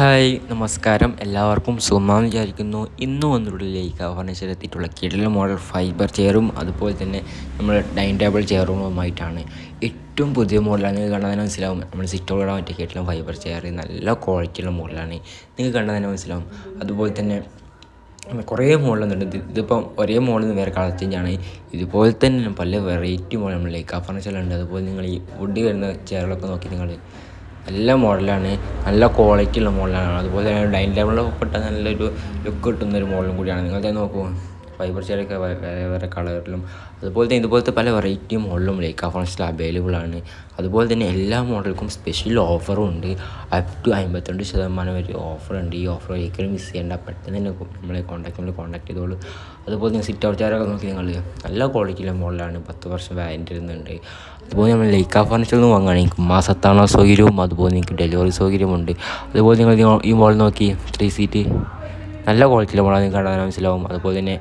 Hi നമസ്കാരം. എല്ലാവർക്കും സുഖമാണെന്ന് വിചാരിക്കുന്നു. ഇന്ന് വന്നിട്ടുള്ളിലേക്ക് ഫർണിച്ചർ എത്തിയിട്ടുള്ള കിടല മോഡൽ ഫൈബർ ചെയറും അതുപോലെ തന്നെ നമ്മൾ ഡൈനിങ് ടേബിൾ ചെയറുമായിട്ടാണ് ഏറ്റവും പുതിയ മോഡലാണ്. നിങ്ങൾക്ക് കണ്ടാൽ തന്നെ മനസ്സിലാവും. നമ്മൾ സിറ്റോട് ഇടാൻ പറ്റിയ ഫൈബർ ചെയർ. നല്ല ക്വാളിറ്റിയുള്ള മോഡലാണ്. നിങ്ങൾക്ക് കണ്ടാൽ തന്നെ മനസ്സിലാവും. അതുപോലെ തന്നെ കുറേ വന്നിട്ടുണ്ട് ഇതിപ്പം ഒരേ മോഡൽ നിന്ന് വേറെ കളർ ചേഞ്ചാണ് ഇതുപോലെ തന്നെ പല വെറൈറ്റി മോഡൽ നമ്മൾ ലേക്ക ഫർണിച്ചറിലുണ്ട് അതുപോലെ നിങ്ങൾ ഈ വുഡ് വരുന്ന ചെയറുകളൊക്കെ നോക്കി നിങ്ങൾ നല്ല മോഡലാണ്. നല്ല ക്വാളിറ്റി ഉള്ള മോഡലാണ് അതുപോലെ തന്നെ ഡൈനിങ് ടേബിളിൽ പെട്ട നല്ലൊരു ലുക്ക് കിട്ടുന്ന ഒരു മോഡലും കൂടിയാണ്. നിങ്ങൾ തന്നെ നോക്കൂ. ഫൈബർ ചെയറൊക്കെ വേറെ വേറെ കളറിലും അതുപോലെ തന്നെ ഇതുപോലത്തെ പല വെറൈറ്റി മോഡലും ലേക്ക ഫോൺസിൽ അവൈലബിൾ ആണ്. അതുപോലെ തന്നെ എല്ലാ മോഡൽക്കും സ്പെഷ്യൽ ഓഫറും ഉണ്ട്. അപ് ടു അമ്പത്തിരണ്ട് ശതമാനം വരെ ഉണ്ട്. ഈ ഓഫർ ഒരിക്കലും മിസ് ചെയ്യേണ്ട. പെട്ടെന്ന് തന്നെ നമ്മളെ കോൺടാക്ട് നമ്മൾ കോൺടാക്ട് ചെയ്തോളൂ. അതുപോലെ തന്നെ സിറ്റ് ഔട്ട് ചെയറൊക്കെ നോക്കി നിങ്ങൾ നല്ല ക്വാളിറ്റിയിലെ മോഡലാണ് പത്ത് വർഷം വാറന്റി വരുന്നുണ്ട് അതുപോലെ നമ്മൾ ലേക്ക ഫർണിച്ചറിൽ നിന്ന് വാങ്ങുകയാണെങ്കിൽ മാസത്താണോ സൗകര്യവും അതുപോലെ നിങ്ങൾക്ക് ഡെലിവറി സൗകര്യമുണ്ട് അതുപോലെ നിങ്ങൾ ഈ മോൾ നോക്കി ത്രീ സീറ്റ് നല്ല ക്വാളിറ്റിയിലെ മോളാണ് നിങ്ങൾക്ക് കാണാൻ മനസ്സിലാവും. അതുപോലെ തന്നെ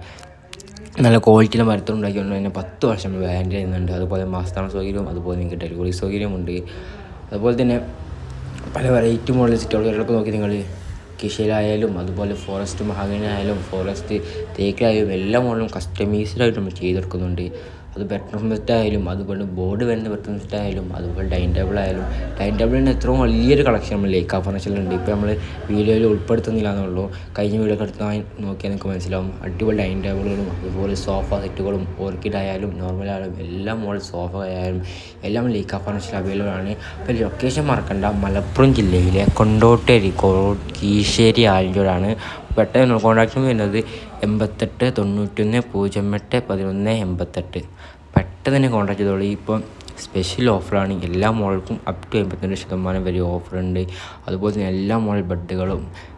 നല്ല ക്വാളിറ്റിയിലെ മരത്തിൽ ഉണ്ടാക്കിക്കൊണ്ട് തന്നെ പത്ത് വർഷം വാരന്റി ചെയ്യുന്നുണ്ട്. അതുപോലെ മാസത്താണ സൗകര്യവും അതുപോലെ നിങ്ങൾക്ക് ഡെലിവറി സൗകര്യമുണ്ട് അതുപോലെ തന്നെ പല വെറൈറ്റി മോഡൽ സിറ്റുകളൊക്കെ നോക്കി നിങ്ങൾ കിഷയിലായാലും അതുപോലെ ഫോറസ്റ്റ് മഹാഗണി ആയാലും ഫോറസ്റ്റ് തേക്കിലായാലും എല്ലാ മോഡലും കസ്റ്റമൈസ്ഡ് ആയിട്ട് നമ്മൾ ചെയ്തെടുക്കുന്നുണ്ട്. അത് ബെഡ്റൂം സെറ്റായാലും അതുപോലെ ബോർഡ് വരുന്ന ബെഡ്റൂം സെറ്റ് ആയാലും അതുപോലെ ഡൈനിങ് ടേബിൾ ആയാലും ഡൈനിങ് ടേബിളിന് എത്രയും വലിയൊരു കളക്ഷൻ നമ്മൾ ലേക്ക ഫർണിച്ചറിലുണ്ട് ഇപ്പോൾ നമ്മൾ വീഡിയോയിൽ ഉൾപ്പെടുത്തുന്നില്ല എന്നുള്ളൂ കഴിഞ്ഞ വീഡിയോ എടുത്ത് നോക്കിയാൽ നിങ്ങൾക്ക് മനസ്സിലാവും. അടിപൊളി ഡൈനിങ് ടേബിളുകളും അതുപോലെ സോഫ സെറ്റുകളും ഓർക്കിഡ് ആയാലും നോർമൽ ആയാലും എല്ലാം മോൾ സോഫ ആയാലും എല്ലാം ലേക്ക ഫർണിച്ചർ അവൈലബിൾ ആണ്. അപ്പോൾ ലൊക്കേഷൻ മറക്കണ്ട. മലപ്പുറം ജില്ലയിലെ കൊണ്ടോട്ടേരി കീശ്ശേരി ആലഞ്ചോടാണ്. പെട്ടെന്ന് കോൺടാക്ട് വരുന്നത് എൺപത്തെട്ട് തൊണ്ണൂറ്റൊന്ന് പൂജ്യം എട്ട് പതിനൊന്ന് എൺപത്തെട്ട്. പെട്ടെന്ന് തന്നെ കോൺടാക്ട് ചെയ്തോളൂ. ഇപ്പം സ്പെഷ്യൽ ഓഫറാണ് എല്ലാ മോഡൽക്കും അപ് ടു എൺപത്തിരണ്ട് ശതമാനം വരെ ഓഫറുണ്ട് അതുപോലെ തന്നെ എല്ലാ മോഡൽ ബെഡുകളും